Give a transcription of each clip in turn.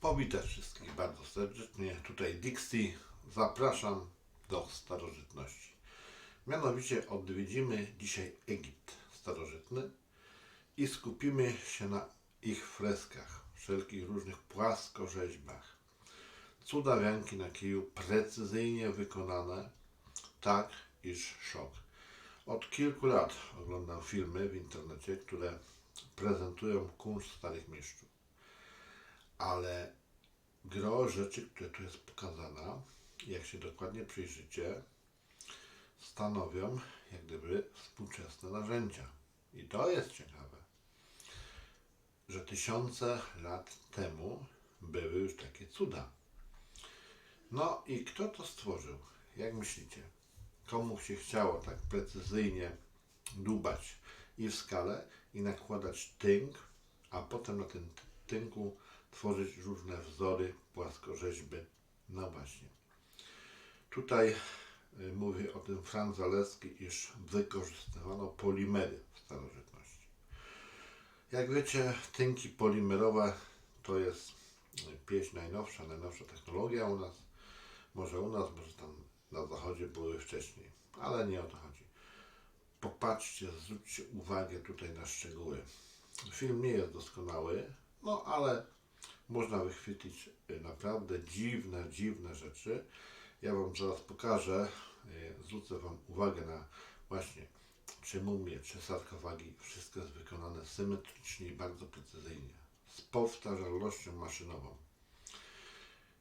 Powitać wszystkich bardzo serdecznie. Tutaj Dixie. Zapraszam do starożytności. Mianowicie odwiedzimy dzisiaj Egipt starożytny i skupimy się na ich freskach, wszelkich różnych płaskorzeźbach. Cudawianki na kiju precyzyjnie wykonane, tak iż szok. Od kilku lat oglądam filmy w internecie, które prezentują kunszt starych mistrzów. Ale gro rzeczy, które tu jest pokazana, jak się dokładnie przyjrzycie, stanowią jak gdyby współczesne narzędzia. I to jest ciekawe, że tysiące lat temu były już takie cuda. No i kto to stworzył? Jak myślicie? Komu się chciało tak precyzyjnie dłubać i w skalę i nakładać tynk, a potem na tym tynku tworzyć różne wzory, płaskorzeźby. No właśnie. Tutaj y, mówi o tym Franz Zaleski, iż wykorzystywano polimery w starożytności. Jak wiecie, tynki polimerowe to jest y, pieśń najnowsza, najnowsza technologia u nas. Może u nas, może tam na zachodzie były wcześniej, ale nie o to chodzi. Popatrzcie, zwróćcie uwagę tutaj na szczegóły. Film nie jest doskonały, no ale można wychwycić y, naprawdę dziwne, dziwne rzeczy. Ja Wam zaraz pokażę, y, zwrócę Wam uwagę na właśnie czy mumie, czy sarkofagi, wszystko jest wykonane symetrycznie i bardzo precyzyjnie, z powtarzalnością maszynową.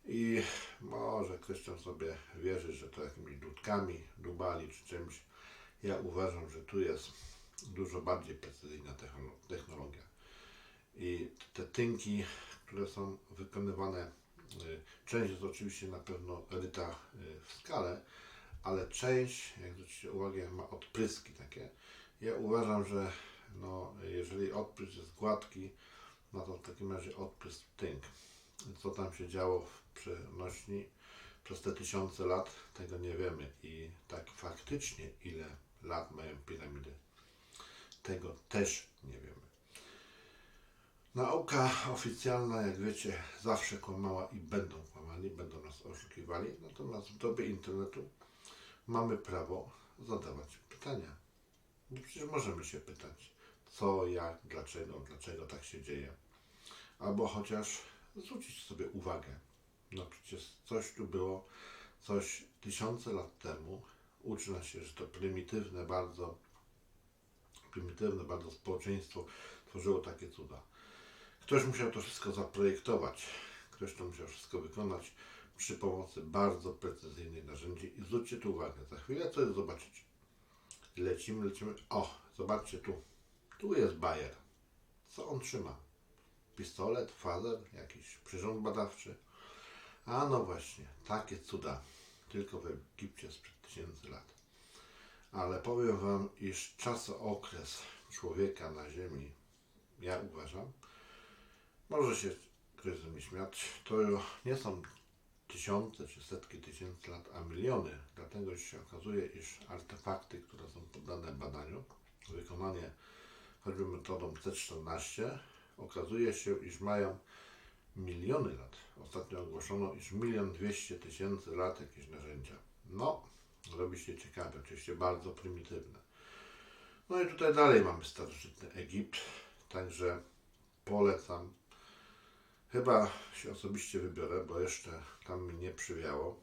I może ktoś tam sobie wierzy, że to jakimiś dudkami dubali czy czymś. Ja uważam, że tu jest dużo bardziej precyzyjna technolo- technologia. Tynki, które są wykonywane, y, część jest oczywiście na pewno ryta y, w skale, ale część, jak zwrócicie uwagę, ma odpryski takie. Ja uważam, że no, jeżeli odprysk jest gładki, no to w takim razie odprysk tynk. Co tam się działo w przenośni przez te tysiące lat, tego nie wiemy. I tak faktycznie, ile lat mają piramidy, tego też nie wiemy. Nauka oficjalna, jak wiecie, zawsze kłamała i będą kłamali, będą nas oszukiwali. Natomiast w dobie internetu mamy prawo zadawać pytania. Bo przecież możemy się pytać, co, jak, dlaczego, dlaczego tak się dzieje. Albo chociaż zwrócić sobie uwagę. No przecież coś tu było, coś tysiące lat temu. Uczy nas się, że to prymitywne bardzo, prymitywne bardzo społeczeństwo tworzyło takie cuda. Ktoś musiał to wszystko zaprojektować, ktoś to musiał wszystko wykonać przy pomocy bardzo precyzyjnych narzędzi. I zwróćcie tu uwagę, za chwilę coś zobaczycie. Lecimy, lecimy. O, zobaczcie tu. Tu jest bajer. Co on trzyma? Pistolet, fazer, jakiś przyrząd badawczy. A no właśnie, takie cuda. Tylko w Egipcie sprzed tysięcy lat. Ale powiem Wam, iż czasookres człowieka na Ziemi, ja uważam, może się ktoś ze mnie śmiać, to nie są tysiące czy setki tysięcy lat, a miliony. Dlatego się okazuje, iż artefakty, które są poddane badaniu, wykonanie choćby metodą C14, okazuje się, iż mają miliony lat. Ostatnio ogłoszono, iż milion dwieście tysięcy lat jakieś narzędzia. No, robi się ciekawe, oczywiście bardzo prymitywne. No i tutaj dalej mamy starożytny Egipt, także polecam. Chyba się osobiście wybiorę, bo jeszcze tam mi nie przywiało.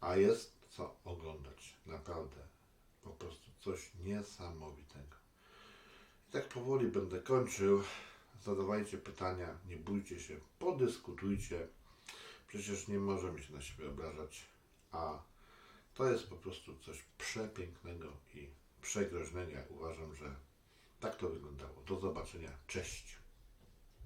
A jest co oglądać. Naprawdę. Po prostu coś niesamowitego. I tak powoli będę kończył. Zadawajcie pytania, nie bójcie się, podyskutujcie. Przecież nie możemy się na siebie obrażać, a to jest po prostu coś przepięknego i przegroźnego. Uważam, że tak to wyglądało. Do zobaczenia. Cześć.